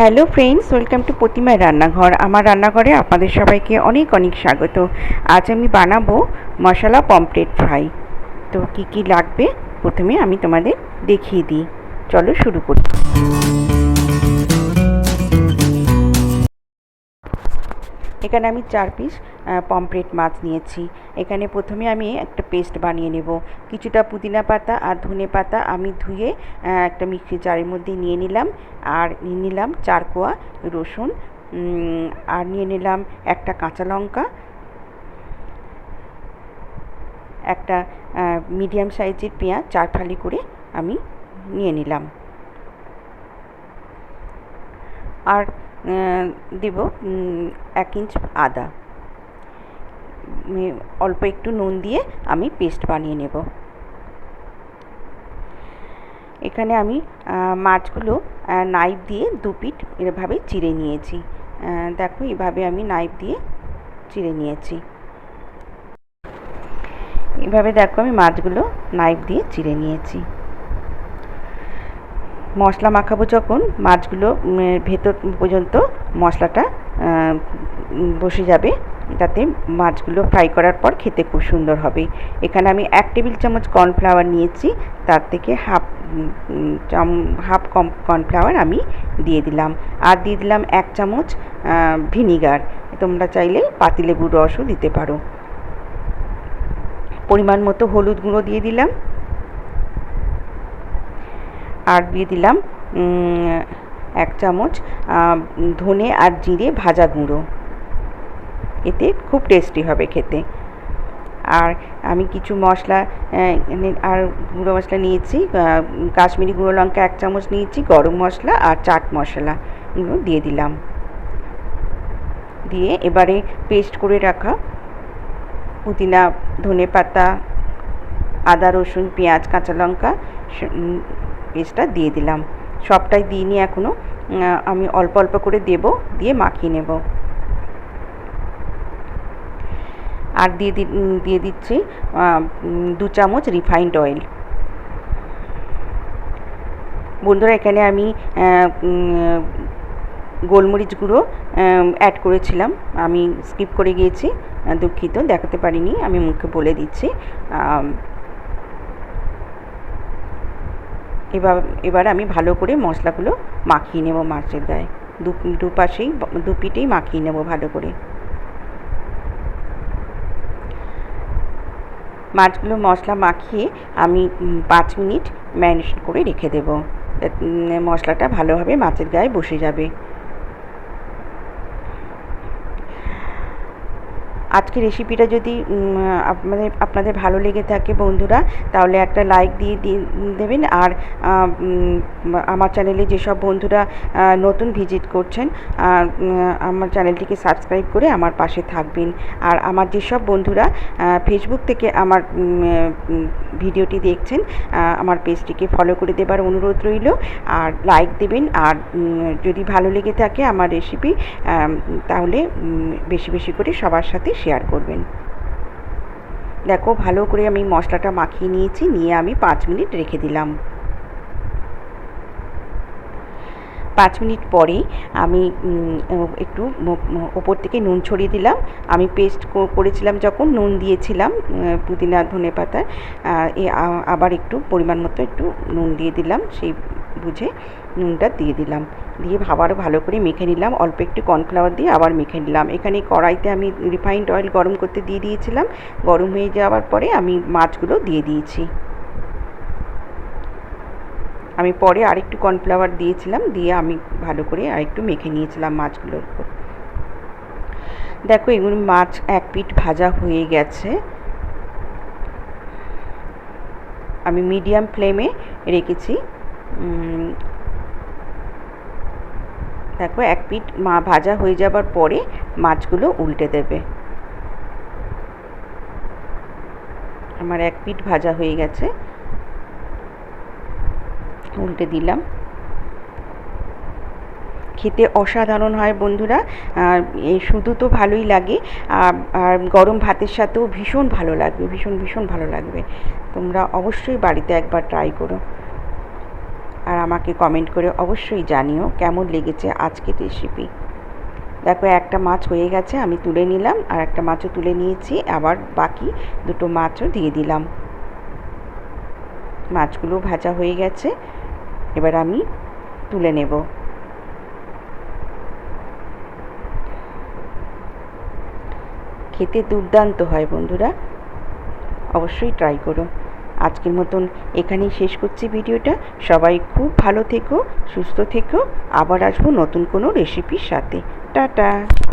Hello friends, welcome to প্রতিমার রান্নাঘর। আমার রান্নাঘরে আপনাদের সবাইকে অনেক অনেক স্বাগত। আজ আমি বানাবো মশলা পমপ্লেট ফ্রাই। তো কি কি লাগবে? প্রথমে আমি তোমাদের দেখিয়ে দিই। চলো শুরু করি। এখানে আমি চার পিস পমপ্লেট মাছ নিয়েছি। এখানে প্রথমে আমি একটা পেস্ট বানিয়ে নেব। কিছুটা পুদিনা পাতা আর ধনে পাতা আমি ধুয়ে একটা মিক্সি জারের মধ্যে নিয়ে নিলাম আর নিয়ে নিলাম চার কোয়া রসুন আর নিয়ে নিলাম একটা কাঁচা লঙ্কা, একটা মিডিয়াম সাইজের পেঁয়াজ চার ফালি করে আমি নিয়ে নিলাম। আর দেব এক ইঞ্চ আদা। অল্প একটু নুন দিয়ে আমি পেস্ট বানিয়ে নেব। এখানে আমি মাছগুলো নাইফ দিয়ে দু পিঠ এভাবে চিড়ে নিয়েছি। দেখো, এভাবে আমি নাইফ দিয়ে চিড়ে নিয়েছি। এভাবে দেখো, আমি মাছগুলো নাইফ দিয়ে চিড়ে নিয়েছি। মশলা মাখাবো যখন, মাছগুলো ভেতর পর্যন্ত মশলাটা বসে যাবে। তাতে মাছগুলো ফ্রাই করার পর খেতে খুব সুন্দর হবে। এখানে আমি এক টেবিল চামচ কর্নফ্লাওয়ার নিয়েছি। তার থেকে হাফ চাম, হাফ কম কর্নফ্লাওয়ার আমি দিয়ে দিলাম। আর দিয়ে দিলাম এক চামচ ভিনিগার। তোমরা চাইলে পাতিলেবুর রসও দিতে পারো। পরিমাণ মতো হলুদ গুঁড়ো দিয়ে দিলাম। আর দিয়ে দিলাম এক চামচ ধনে আর জিরে ভাজা গুঁড়ো। এতে খুব টেস্টি হবে খেতে। আর আমি কিছু মশলা আর গুঁড়ো মশলা নিয়েছি কাশ্মীরি গুঁড়ো লঙ্কা এক চামচ নিয়েছি, গরম মশলা আর চাট মশলা দিয়ে দিলাম। দিয়ে এবারে পেস্ট করে রাখা পুদিনা, ধনে পাতা, আদা, রসুন, পেঁয়াজ, কাঁচা লঙ্কা পেস্টটা দিয়ে দিলাম। সবটাই দিইনি এখনও আমি অল্প অল্প করে দেব, দিয়ে মাখিয়ে নেব। আর দিয়ে দিয়ে দিচ্ছি দু চামচ রিফাইন্ড অয়েল বন্ধুরা, এখানে আমি গোলমরিচ গুঁড়ো অ্যাড করেছিলাম। আমি স্কিপ করে গিয়েছি, দুঃখিত, দেখাতে পারিনি, আমি মুখে বলে দিচ্ছি আম, এবার এবার আমি ভালো করে মশলাগুলো মাখিয়ে নেব মাছের গায়ে। দু, দুপাশেই দুপিটেই মাখিয়ে নেব ভালো করে। মাছগুলো মশলা মাখিয়ে আমি পাঁচ মিনিট ম্যারিনেশন করে রেখে দেবো। মশলাটা ভালোভাবে মাছের গায়ে বসে যাবে। আজকে রেসিপিটা যদি আপনাদের আপনাদের ভালো লেগে থাকে বন্ধুরা, তাহলে একটা লাইক দিয়ে দেবেন। আর আমার চ্যানেলে যেসব বন্ধুরা নতুন ভিজিট করছেন আমার চ্যানেলটিকে সাবস্ক্রাইব করে আমার পাশে থাকবেন। আর আমার যেসব বন্ধুরা ফেসবুক থেকে আমার ভিডিওটি দেখছেন আমার পেজটিকে ফলো করে দেবার অনুরোধ রইল। আর লাইক দেবেন। আর যদি ভালো লেগে থাকে আমার রেসিপি তাহলে বেশি বেশি করে সবার সাথে শেয়ার করবেন। দেখো, ভালো করে আমি মশলাটা মাখিয়ে নিয়েছি, নিয়ে আমি পাঁচ মিনিট রেখে দিলাম। পাঁচ মিনিট পরেই আমি একটু ওপর থেকে নুন ছড়িয়ে দিলাম। আমি পেস্ট করেছিলাম যখন, নুন দিয়েছিলাম পুদিনা, ধনে পাতার আবার একটু পরিমাণ মতো একটু নুন দিয়ে দিলাম, সেই বুঝে নুনটা দিয়ে দিলাম। দিয়ে আবারও ভালো করে মেখে নিলাম। অল্প একটু কর্নফ্লাওয়ার দিয়ে আবার মেখে নিলাম। এখানে কড়াইতে আমি রিফাইন্ড অয়েল গরম করতে দিয়ে দিয়েছিলাম। গরম হয়ে যাওয়ার পরে আমি মাছগুলো দিয়ে দিয়েছি। আমি পরে আরেকটু কর্নফ্লাওয়ার দিয়েছিলাম। দিয়ে আমি ভালো করে আরেকটু মেখে নিয়েছিলাম মাছগুলোর উপর। দেখো, এগুলো মাছ এক পিঠ ভাজা হয়ে গেছে। আমি মিডিয়াম ফ্লেমে রেখেছি। দেখো, এক পিঠ মা ভাজা হয়ে যাবার পরে মাছগুলো উল্টে দেবে। আমার এক পিঠ ভাজা হয়ে গেছে। উল্টে দিলাম। খেতে অসাধারণ হয় বন্ধুরা। শুধু তো ভালোই লাগে। আর গরম ভাতের সাথেও ভীষণ ভালো লাগবে, ভীষণ ভীষণ ভালো লাগবে। তোমরা অবশ্যই বাড়িতে একবার ট্রাই করো। আর আমাকে কমেন্ট করে অবশ্যই জানিও কেমন লেগেছে আজকের রেসিপি দেখো, একটা মাছ হয়ে গেছে, আমি তুলে নিলাম আর একটা মাছও তুলে নিয়েছি, আবার বাকি দুটো মাছও দিয়ে দিলাম। মাছগুলো ভাজা হয়ে গেছে, এবার আমি তুলে নেব। খেতে দুর্দান্ত হয় বন্ধুরা, অবশ্যই ট্রাই করো। আজকের মতন এখানেই শেষ করছি ভিডিওটা। সবাই খুব ভালো থেকো, সুস্থ থেকো। আবার আসব নতুন কোনো রেসিপির সাথে। টাটা!